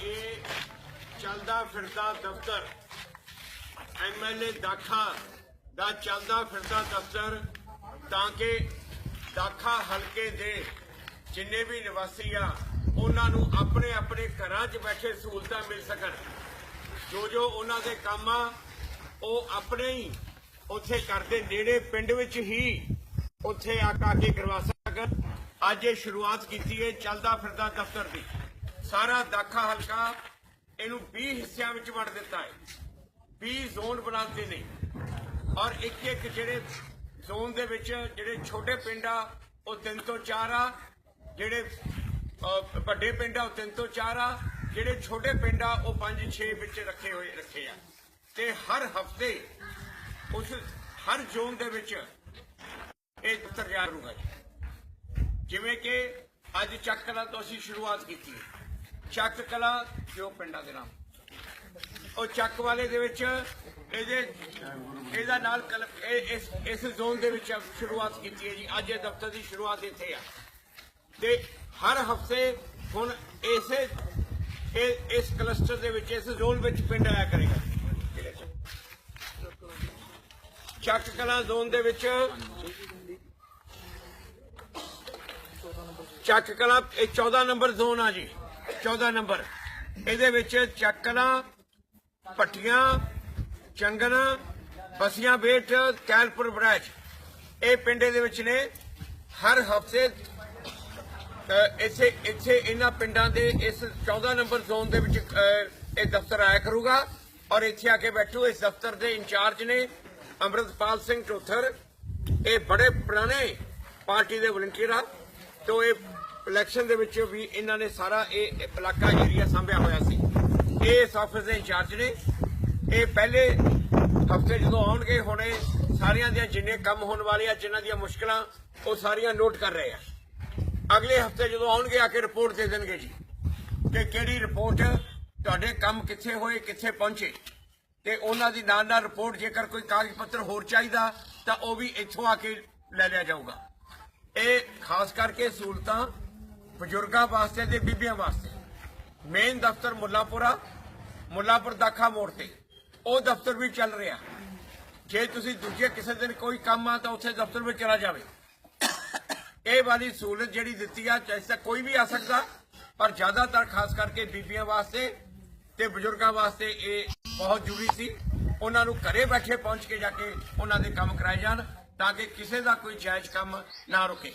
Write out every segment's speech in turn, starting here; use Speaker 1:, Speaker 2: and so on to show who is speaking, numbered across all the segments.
Speaker 1: ਇਹ ਚੱਲਦਾ ਫਿਰਦਾ ਦਫ਼ਤਰ। ਐਮਐਲਏ ਦਾਖਾ ਦਾ ਚੱਲਦਾ ਫਿਰਦਾ ਦਫ਼ਤਰ ਤਾਂ ਕਿ ਦਾਖਾ ਹਲਕੇ ਦੇ ਜਿੰਨੇ ਵੀ ਨਿਵਾਸੀ ਆ, ਉਹਨਾਂ ਨੂੰ ਆਪਣੇ ਆਪਣੇ ਘਰਾਂ 'ਚ ਬੈਠੇ ਸਹੂਲਤਾਂ ਮਿਲ ਸਕਣ। ਜੋ ਜੋ ਉਹਨਾਂ ਦੇ ਕੰਮ ਆ, ਉਹ ਆਪਣੇ ਹੀ ਉੱਥੇ ਕਰਦੇ ਨੇੜੇ ਪਿੰਡ ਵਿੱਚ ਹੀ ਉੱਥੇ ਆ ਕੇ ਕਰਵਾ ਸਕਣ। ਅੱਜ ਇਹ ਸ਼ੁਰੂਆਤ ਕੀਤੀ ਹੈ ਚੱਲਦਾ ਫਿਰਦਾ ਦਫ਼ਤਰ ਦੀ। ਸਾਰਾ ਦਾਖਾ ਹਲਕਾ ਇਹਨੂੰ 20 ਹਿੱਸਿਆਂ ਵਿੱਚ ਵੰਡ ਦਿੱਤਾ ਹੈ। 20 ਜ਼ੋਨ ਬਣਾ ਦਿੱਤੇ ਨੇ। ਔਰ ਇੱਕ ਇੱਕ ਜਿਹੜੇ ਜ਼ੋਨ ਦੇ ਵਿੱਚ ਜਿਹੜੇ ਛੋਟੇ ਪਿੰਡ ਆ, ਉਹ ਤਿੰਨ ਤੋਂ ਚਾਰ ਆ। ਜਿਹੜੇ ਵੱਡੇ ਪਿੰਡ ਆ, ਉਹ ਤਿੰਨ ਤੋਂ ਚਾਰ ਆ। ਜਿਹੜੇ ਛੋਟੇ ਪਿੰਡ ਆ, ਉਹ 5 6 ਵਿੱਚ ਰੱਖੇ ਹੋਏ, ਰੱਖੇ ਆ। ਤੇ ਹਰ ਹਫ਼ਤੇ ਉਸ, ਹਰ ਜ਼ੋਨ ਦੇ ਵਿੱਚ ਇਹ ਦਫ਼ਤਰ ਜਾ। ਕਰੂਗਾ ਜਿਵੇਂ ਕਿ ਅੱਜ ਚੱਕ ਕਲਾ ਤੋਂ ਅਸੀਂ ਸ਼ੁਰੂਆਤ ਕੀਤੀ ਹੈ। ਚੱਕ ਕਲਾ ਜੋ ਪਿੰਡਾਂ ਦੇ ਨਾਮ। ਉਹ ਚੱਕ ਵਾਲੇ ਦੇ ਵਿੱਚ ਇਹਦੇ ਇਹਦਾ ਨਾਲ ਕਲ- ਇਹ- ਇਸ ਇਸ ਜ਼ੋਨ ਦੇ ਵਿੱਚ ਸ਼ੁਰੂਆਤ ਕੀਤੀ ਹੈ ਜੀ। ਅੱਜ ਇਹ ਦਫ਼ਤਰ ਦੀ ਸ਼ੁਰੂਆਤ ਇੱਥੇ ਆ। ਤੇ ਹਰ ਹਫ਼ਤੇ ਹੁਣ ਇਸੇ ਇਸ ਕਲਸਟਰ ਦੇ ਵਿੱਚ ਇਸ ਜ਼ੋਨ ਵਿੱਚ ਪਿੰਡ ਆਇਆ ਕਰੇਗਾ। ਚੱਕ ਕਲਾ ਜ਼ੋਨ ਦੇ ਵਿੱਚ ਚੱਕ ਕਲਾ ਇਹ 14 ਨੰਬਰ ਜ਼ੋਨ ਆ ਜੀ। 14 ਨੰਬਰ। ਇਹਦੇ ਵਿੱਚ ਚੱਕ ਕਲਾ ਪੱਟੀਆਂ ਚੰਗਨ ਬਸੀਆਂ ਬੇਟ, ਕੈਲਪੁਰ ਬ੍ਰਾਜ ਇਹ ਪਿੰਡੇ ਦੇ ਵਿੱਚ ਨੇ। ਹਰ ਹਫ਼ਤੇ ਇੱਥੇ ਇੱਥੇ ਇਹਨਾਂ ਪਿੰਡਾਂ ਦੇ ਇਸ 14 ਨੰਬਰ ਜ਼ੋਨ ਦੇ ਵਿੱਚ ਇਹ ਦਫ਼ਤਰ ਆਇਆ ਕਰੂਗਾ। ਔਰ ਇੱਥੇ ਆ ਕੇ ਬੈਠੂ, ਇਸ ਦਫ਼ਤਰ ਦੇ ਇੰਚਾਰਜ ਨੇ ਅਮਰਤਪਾਲ ਸਿੰਘ ਟੋਥਰ ਇਹ ਬੜੇ ਪੁਰਾਣੇ ਪਾਰਟੀ ਦੇ ਵਲੰਟੀਅਰ ਆ। ਤੋਂ ਇਹ ਇਲੈਕਸ਼ਨ ਦੇ ਵਿੱਚ ਵੀ ਇਹਨਾਂ ਨੇ ਸਾਰਾ ਇਹ ਇਲਾਕਾ ਏਰੀਆ ਸੰਭਿਆ ਹੋਇਆ ਸੀ। ਇਹ ਇਸ ਆਫਿਸ ਦੇ ਇੰਚਾਰਜ ਨੇ। ਇਹ ਪਹਿਲੇ ਹਫ਼ਤੇ ਜਦੋਂ ਆਉਣਗੇ, ਹੁਣੇ ਸਾਰਿਆਂ ਦੀਆਂ ਜਿੰਨੇ ਕੰਮ ਹੋਣ ਵਾਲੇ ਆ, ਜਿਨ੍ਹਾਂ ਦੀਆਂ ਮੁਸ਼ਕਲਾਂ, ਉਹ ਸਾਰੀਆਂ ਨੋਟ ਕਰ ਰਹੇ ਆ। ਅਗਲੇ ਹਫ਼ਤੇ ਜਦੋਂ ਆਉਣਗੇ, ਆ ਕੇ ਰਿਪੋਰਟ ਦੇ ਦੇਣਗੇ ਜੀ ਕਿ ਕਿਹੜੀ ਰਿਪੋਰਟ ਤੁਹਾਡੇ ਕੰਮ ਕਿੱਥੇ ਹੋਏ, ਕਿੱਥੇ ਪਹੁੰਚੇ। ਤੇ ਉਹਨਾਂ ਦੀ ਨਾਲ ਨਾਲ ਰਿਪੋਰਟ ਜੇਕਰ ਕੋਈ ਕਾਗਜ਼ ਪੱਤਰ ਹੋਰ ਚਾਹੀਦਾ, ਤਾਂ ਉਹ ਵੀ ਇੱਥੋਂ ਆ ਕੇ ਲੈ ਲਿਆ ਜਾਊਗਾ। ਇਹ ਖਾਸ ਕਰਕੇ ਸਹੂਲਤਾਂ ਬਜ਼ੁਰਗਾਂ ਵਾਸਤੇ ਤੇ ਬੀਬੀਆਂ ਵਾਸਤੇ। ਮੇਨ ਦਫ਼ਤਰ ਮੁੱਲਾਪੁਰਾ, ਮੁੱਲਾਪੁਰ ਦਾਖਾ ਮੋੜ ਤੇ। ਉਹ ਦਫ਼ਤਰ ਵੀ ਚੱਲ ਰਿਹਾ। ਜੇ ਤੁਸੀਂ ਦੂਜੇ ਕਿਸੇ ਦਿਨ ਕੋਈ ਕੰਮ ਆ ਤਾਂ ਉੱਥੇ ਦਫ਼ਤਰ ਵਿੱਚ ਚਲਾ ਜਾਵੇ। ਇਹ ਵਾਲੀ ਸਹੂਲਤ ਜਿਹੜੀ ਦਿੱਤੀ ਆ, ਚਾਹੇ ਤਾਂ ਕੋਈ ਵੀ ਆ ਸਕਦਾ, ਪਰ ਜ਼ਿਆਦਾਤਰ ਖਾਸ ਕਰਕੇ ਬੀਬੀਆਂ ਵਾਸਤੇ ਤੇ ਬਜ਼ੁਰਗਾਂ ਵਾਸਤੇ ਇਹ ਬਹੁਤ ਜ਼ਰੂਰੀ ਸੀ। ਉਹਨਾਂ ਨੂੰ ਘਰੇ ਬੈਠੇ ਪਹੁੰਚ ਕੇ ਜਾ ਕੇ ਉਹਨਾਂ ਦੇ ਕੰਮ ਕਰਾਏ ਜਾਣ। ਤਾਂ ਕਿ ਕਿਸੇ ਦਾ ਕੋਈ ਜਾਇਜ਼ ਕੰਮ ਨਾ ਰੁਕੇ।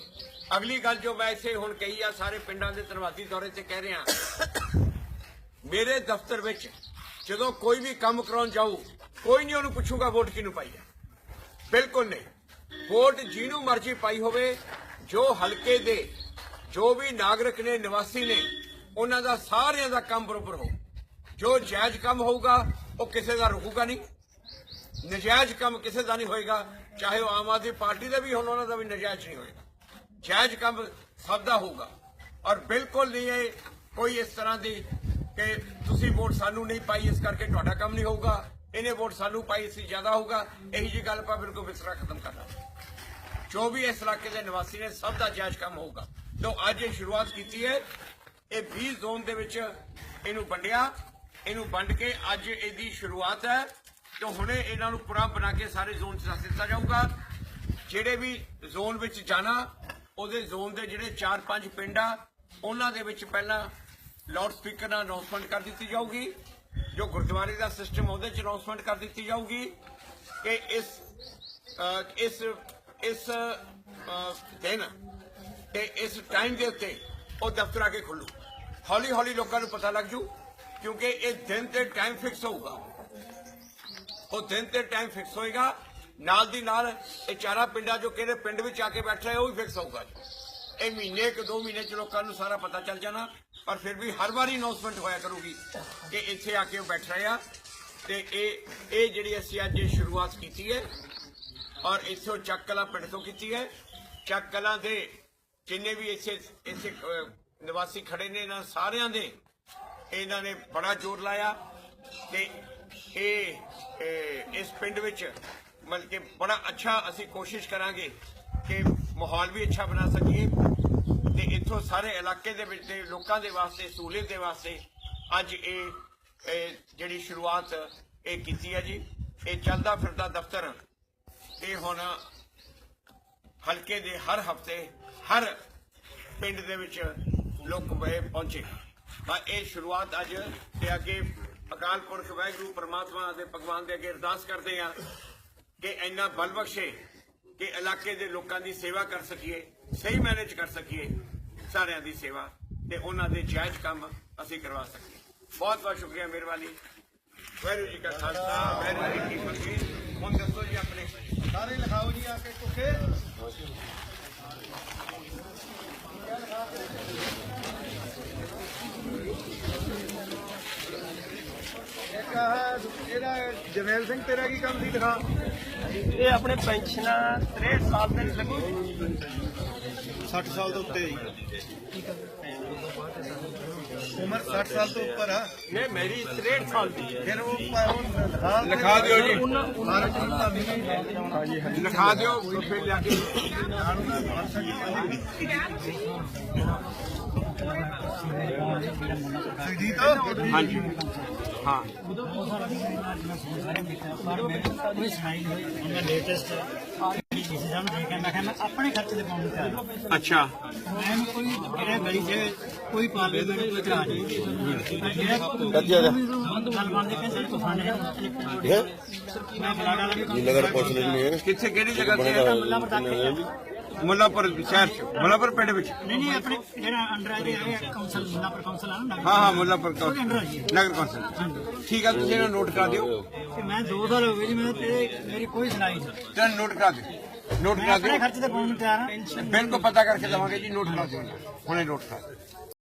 Speaker 1: ਅਗਲੀ ਗੱਲ ਜੋ ਮੈਂ ਇੱਥੇ ਹੁਣ ਕਹੀ ਆ, ਸਾਰੇ ਪਿੰਡਾਂ ਦੇ ਧੰਨਵਾਦੀ ਦੌਰੇ ਤੇ ਕਹਿ ਰਿਹਾ। ਮੇਰੇ ਦਫ਼ਤਰ ਵਿੱਚ ਜਦੋਂ ਕੋਈ ਵੀ ਕੰਮ ਕਰਾਉਣ ਜਾਊ, ਕੋਈ ਨਹੀਂ ਉਹਨੂੰ ਪੁੱਛੂਗਾ ਵੋਟ ਕਿਹਨੂੰ ਪਾਈ ਹੈ ਬਿਲਕੁਲ ਨਹੀਂ। ਵੋਟ ਜਿਹਨੂੰ ਮਰਜ਼ੀ ਪਾਈ ਹੋਵੇ, ਜੋ ਹਲਕੇ ਦੇ, ਜੋ ਵੀ ਨਾਗਰਿਕ ਨੇ, ਨਿਵਾਸੀ ਨੇ, ਉਹਨਾਂ ਦਾ ਸਾਰਿਆਂ ਦਾ ਕੰਮ ਬਰੋਬਰ ਹੋ ਜੋ ਜਾਇਜ਼ ਕੰਮ ਹੋਊਗਾ, ਉਹ ਕਿਸੇ ਦਾ ਰੁਕੂਗਾ ਨਹੀਂ। ਨਜਾਇਜ਼ ਕੰਮ ਕਿਸੇ ਦਾ ਨਹੀਂ ਹੋਏਗਾ, ਚਾਹੇ ਉਹ ਆਮ ਆਦਮੀ ਪਾਰਟੀ ਦਾ ਵੀ ਹੁਣ, ਉਹਨਾਂ ਦਾ ਵੀ ਨਜਾਇਜ਼ ਨਹੀਂ ਹੋਏਗਾ। ਜਾਇਜ਼ ਕੰਮ ਸਭ ਦਾ ਹੋਊਗਾ। ਔਰ ਬਿਲਕੁਲ ਨਹੀਂ ਇਹ ਕੋਈ ਇਸ ਤਰ੍ਹਾਂ ਦੀ ਕਿ ਤੁਸੀਂ ਵੋਟ ਸਾਨੂੰ ਨਹੀਂ ਪਾਈ, ਇਸ ਕਰਕੇ ਤੁਹਾਡਾ ਕੰਮ ਨਹੀਂ ਹੋਊਗਾ। ਇਹਨੇ ਵੋਟ ਸਾਨੂੰ ਪਾਈ ਸੀ ਜ਼ਿਆਦਾ ਹੋਊਗਾ। ਇਹੀ ਜੀ ਗੱਲ ਆਪਾਂ ਬਿਲਕੁਲ ਵਿਸਰਾ ਖਤਮ ਕਰਨਾ। ਜੋ ਵੀ ਇਸ ਇਲਾਕੇ ਦੇ ਨਿਵਾਸੀ ਨੇ, ਸਭ ਦਾ ਜਾਇਜ਼ ਕੰਮ ਹੋਊਗਾ। ਤੋਂ ਅੱਜ ਇਹ ਸ਼ੁਰੂਆਤ ਕੀਤੀ ਹੈ। ਇਹ 20 ਜ਼ੋਨ ਦੇ ਵਿੱਚ ਇਹਨੂੰ ਵੰਡਿਆ। ਇਹਨੂੰ ਵੰਡ ਕੇ ਅੱਜ ਇਹਦੀ ਸ਼ੁਰੂਆਤ ਹੈ। ਤੋਂ ਹੁਣੇ ਇਹਨਾਂ ਨੂੰ ਪੂਰਾ ਬਣਾ ਕੇ ਸਾਰੇ ਜ਼ੋਨ 'ਚ ਦੱਸ ਦਿੱਤਾ ਜਾਊਗਾ। ਜਿਹੜੇ ਵੀ ਜ਼ੋਨ ਵਿੱਚ ਜਾਣਾ, ਉਹਦੇ ਜ਼ੋਨ ਦੇ ਜਿਹੜੇ 4-5 ਪਿੰਡ ਆ, ਉਹਨਾਂ ਦੇ ਵਿੱਚ ਪਹਿਲਾਂ ਲਾਊਡ ਸਪੀਕਰ ਨਾਲ ਅਨਾਉਂਸਮੈਂਟ ਕਰ ਦਿੱਤੀ ਜਾਊਗੀ, ਜੋ ਗੁਰਦੁਆਰੇ ਦਾ ਸਿਸਟਮ ਉਹਦੇ 'ਚ ਅਨਾਉਂਸਮੈਂਟ ਕਰ ਦਿੱਤੀ ਜਾਊਗੀ ਕਿ ਇਸ ਇਸ ਇਸ ਦਿਨ ਤੇ ਇਸ ਟਾਈਮ ਦੇ ਉੱਤੇ ਉਹ ਦਫ਼ਤਰ ਆ ਕੇ ਖੁੱਲੂ। ਹੌਲੀ ਹੌਲੀ ਲੋਕਾਂ ਨੂੰ ਪਤਾ ਲੱਗ ਜੂ, ਕਿਉਂਕਿ ਇਹ ਦਿਨ ਤੇ ਟਾਈਮ ਫਿਕਸ ਹੋਊਗਾ। ਉਹ ਦਿਨ ਤੇ ਟਾਈਮ ਫਿਕਸ ਹੋਏਗਾ। ਨਾਲ ਦੀ ਨਾਲ ਇਹ ਚਾਰਾ ਪਿੰਡਾਂ ਜੋ ਕਿਹੜੇ ਪਿੰਡ ਵਿੱਚ ਆ ਕੇ ਬੈਠਾ ਹੈ, ਉਹ ਵੀ ਫਿਕਸ ਹੋਊਗਾ ਇਹ ਮਹੀਨੇ ਕਿ ਦੋ ਮਹੀਨੇ ਚ ਲੋਕਾਂ ਨੂੰ ਸਾਰਾ ਪਤਾ ਚੱਲ ਜਾਣਾ, ਪਰ ਫਿਰ ਵੀ ਹਰ ਵਾਰੀ ਅਨਾਉਂਸਮੈਂਟ ਹੋਇਆ ਕਰੂਗੀ ਕਿ ਇੱਥੇ ਆ ਕੇ ਉਹ ਬੈਠ ਰਹੇ ਆ। ਤੇ ਇਹ ਇਹ ਜਿਹੜੀ ਅਸੀਂ ਅੱਜ ਸ਼ੁਰੂਆਤ ਕੀਤੀ ਹੈ ਔਰ ਇੱਥੋਂ ਚੱਕ ਕਲਾ ਪਿੰਡ ਤੋਂ ਕੀਤੀ ਹੈ। ਚੱਕ ਕਲਾ ਦੇ ਜਿੰਨੇ ਵੀ ਇੱਥੇ ਇੱਥੇ ਨਿਵਾਸੀ ਖੜੇ ਨੇ, ਇਹਨਾਂ ਸਾਰਿਆਂ ਦੇ, ਇਹਨਾਂ ਨੇ ਬੜਾ ਜ਼ੋਰ ਲਾਇਆ। ਤੇ ਇਹ ਪਿੰਡ ਵਿੱਚ, ਮਤਲਬ ਕਿ ਬੜਾ ਅੱਛਾ ਅਸੀਂ ਕੋਸ਼ਿਸ਼ ਕਰਾਂਗੇ ਕਿ ਮਾਹੌਲ ਵੀ ਅੱਛਾ ਬਣਾ ਸਕੀਏ ਤੇ ਇੱਥੋਂ ਸਾਰੇ ਇਲਾਕੇ ਦੇ ਵਿੱਚ ਦੇ ਲੋਕਾਂ ਦੇ ਵਾਸਤੇ ਸਹੂਲਤ ਦੇ ਵਾਸਤੇ ਅੱਜ ਇਹ ਜਿਹੜੀ ਸ਼ੁਰੂਆਤ ਇਹ ਕੀਤੀ ਹੈ ਜੀ। ਇਹ ਚੱਲਦਾ ਫਿਰਦਾ ਦਫ਼ਤਰ, ਇਹ ਹੁਣ ਹਲਕੇ ਦੇ ਹਰ ਹਫ਼ਤੇ ਹਰ ਪਿੰਡ ਦੇ ਵਿੱਚ ਲੋਕ ਬਏ ਪਹੁੰਚੇ। ਤਾਂ ਇਹ ਸ਼ੁਰੂਆਤ ਅੱਜ ਤੇ ਅੱਗੇ ਅਕਾਲ ਪੁਰਖ ਵਾਹਿਗੁਰੂ, ਪ੍ਰਮਾਤਮਾ ਦੇ ਭਗਵਾਨ ਦੇ ਅੱਗੇ ਅਰਦਾਸ ਕਰਦੇ ਆ ਕਿ ਇੰਨਾ ਬਲ ਬਖਸ਼ੇ ਕਿ ਇਲਾਕੇ ਦੇ ਲੋਕਾਂ ਦੀ ਸੇਵਾ ਕਰ ਸਕੀਏ, ਸਹੀ ਮੈਨੇਜ ਕਰ ਸਕੀਏ ਸਾਰਿਆਂ ਦੀ ਸੇਵਾ ਤੇ ਉਹਨਾਂ ਦੇ ਜਾਇਜ਼ ਕੰਮ ਅਸੀਂ ਕਰਵਾ ਸਕੀਏ। ਬਹੁਤ ਬਹੁਤ ਸ਼ੁਕਰੀਆ ਮਿਹਰਬਾਨੀ। ਵਾਹਿਗੁਰੂ ਜੀ ਕਾ ਖਾਲਸਾ, ਵਾਹਿਗੁਰੂ ਜੀ ਕੀ ਫਤਿਹ। ਹੁਣ ਦੱਸੋ ਜੀ ਆਪਣੇ
Speaker 2: ਸਾਰੇ ਲਿਖਾਓ ਜੀ ਆ ਕੇ ਕੁੱਕੇ ਜਮੇਲ ਸਿੰਘ ਤੇਰਾ ਕੀ ਕੰਮ ਸੀ ਲਿਖਾ
Speaker 3: ਇਹ ਆਪਣੇ ਪੈਨਸ਼ਨਾਂ 63 ਸਾਲ ਦੇ ਲੱਗੂ
Speaker 2: 60 ਸਾਲ ਤੋਂ ਉੱਤੇ ਜੀ। ਉਮਰ 60 ਸਾਲ ਤੋਂ ਉੱਪਰ ਆ।
Speaker 3: ਨਹੀਂ ਮੇਰੀ 63 ਸਾਲ ਦੀ ਹੈ।
Speaker 2: ਫਿਰ ਉਹ ਲਿਖਾ
Speaker 1: ਲਿਖਾ ਦਿਓ ਜੀ।
Speaker 2: ਭਾਵੇਂ ਹਾਂਜੀ
Speaker 1: ਲਿਖਾ ਦਿਓ। ਫਿਰ ਲਿਆ ਕੇ।
Speaker 2: ਸੁਜੀਤ
Speaker 1: ਹਾਂਜੀ। ਹਾਂ।
Speaker 4: ਕੋਈ ਸੁਣਾਈ ਨਹੀਂ ਹੋਈ ਮੈਂ ਲੇਟੈਸਟ ਡਿਸੀਜਨ ਦੇ ਕੇ ਮੈਂ ਕਿਹਾ ਮੈਂ ਆਪਣੇ ਖਰਚੇ ਦੇ ਪਾਉਣ ਹਾਂ
Speaker 1: ਅੱਛਾ
Speaker 4: ਮੈਂ ਕੋਈ ਕਿਹੜੇ ਗਲੀ 'ਚ ਕੋਈ ਪਾਰਲੀਮੈਂਟ ਕੋਈ ਚਲਾ ਮੈਂ ਬਲਾਡਾ ਲੱਗੇ
Speaker 5: ਨਗਰ ਕੌਂਸਲ ਹੈ
Speaker 1: ਕਿੱਥੇ ਕਿਹੜੀ ਜਗ੍ਹਾ ਤੇ ਹੈ ਮੁੱਲਾਪੁਰ ਸ਼ਹਿਰ ਚ ਮੁੱਲਾਪੁਰ ਪਿੰਡ ਵਿੱਚ।
Speaker 4: ਨਹੀਂ ਨਹੀਂ ਆਪਣੇ ਜਿਹੜਾ ਅੰਡਰ ਆ ਰਿਹਾ ਕਾਉਂਸਲ ਮੁੱਲਾ ਪਰ ਕਾਉਂਸਲ ਆ ਨਾ
Speaker 1: ਹਾਂ ਹਾਂ ਮੁੱਲਾਪੁਰ ਕੌ-
Speaker 4: ਉਹਦੇ ਅੰਡਰ ਆ ਜੀ
Speaker 1: ਨਗਰ ਕੌਂਸਲ। ਠੀਕ ਆ ਤੁਸੀਂ ਇਹਨੂੰ ਨੋਟ ਕਰਾ ਦਿਓ।
Speaker 4: ਮੈਂ 2 ਸਾਲ ਹੋ ਗਏ ਜੀ ਮੈਂ ਤੇ ਮੇਰੀ ਕੋਈ ਸੁਣਾਈ ਨਹੀਂ।
Speaker 1: ਤੇ ਨੋਟ ਕਰਾ ਦਿਓ। ਨੋਟ ਕਰਾ ਦਿਓ।
Speaker 4: ਖਰਚੇ ਤੇ ਪਾਉਣ ਨੂੰ ਤਿਆਰ ਹਾਂ
Speaker 1: ਬਿੱਲ ਕੋ ਪਤਾ ਕਰਕੇ ਦਵਾਂਗੇ ਜੀ ਨੋਟ ਕਰਾ ਦਿਓ। ਹੁਣੇ ਨੋਟ ਕਰਾ ਦਿਓ।